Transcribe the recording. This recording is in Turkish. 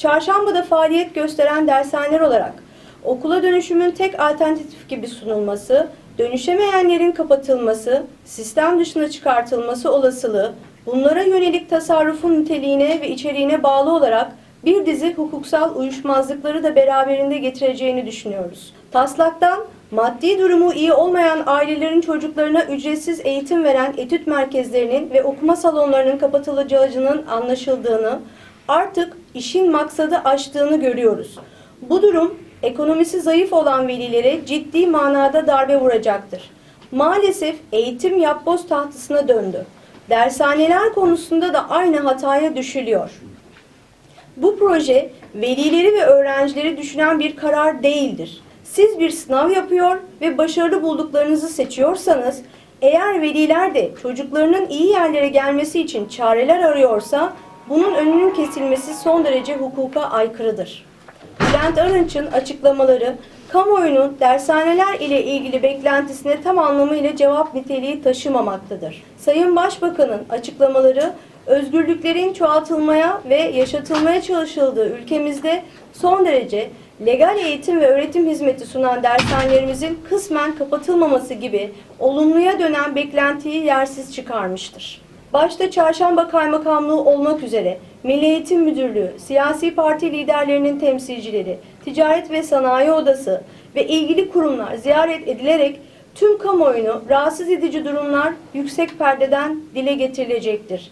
çarşambada faaliyet gösteren dershaneler olarak okula dönüşümün tek alternatif gibi sunulması, dönüşemeyenlerin kapatılması, sistem dışına çıkartılması olasılığı, bunlara yönelik tasarrufun niteliğine ve içeriğine bağlı olarak bir dizi hukuksal uyuşmazlıkları da beraberinde getireceğini düşünüyoruz. Taslaktan maddi durumu iyi olmayan ailelerin çocuklarına ücretsiz eğitim veren etüt merkezlerinin ve okuma salonlarının kapatılacağının anlaşıldığını, artık işin maksadı aştığını görüyoruz. Bu durum ekonomisi zayıf olan velilere ciddi manada darbe vuracaktır. Maalesef eğitim yapboz tahtasına döndü. Dershaneler konusunda da aynı hataya düşülüyor. Bu proje velileri ve öğrencileri düşünen bir karar değildir. Siz bir sınav yapıyor ve başarılı bulduklarınızı seçiyorsanız, eğer veliler de çocuklarının iyi yerlere gelmesi için çareler arıyorsa, bunun önünün kesilmesi son derece hukuka aykırıdır. Bülent Arınç'ın açıklamaları, kamuoyunun dershaneler ile ilgili beklentisine tam anlamıyla cevap niteliği taşımamaktadır. Sayın Başbakan'ın açıklamaları, özgürlüklerin çoğaltılmaya ve yaşatılmaya çalışıldığı ülkemizde son derece legal eğitim ve öğretim hizmeti sunan dershanelerimizin kısmen kapatılmaması gibi olumluya dönen beklentiyi yersiz çıkarmıştır. Başta Çarşamba Kaymakamlığı olmak üzere Milli Eğitim Müdürlüğü, siyasi parti liderlerinin temsilcileri, Ticaret ve Sanayi Odası ve ilgili kurumlar ziyaret edilerek tüm kamuoyunu rahatsız edici durumlar yüksek perdeden dile getirilecektir.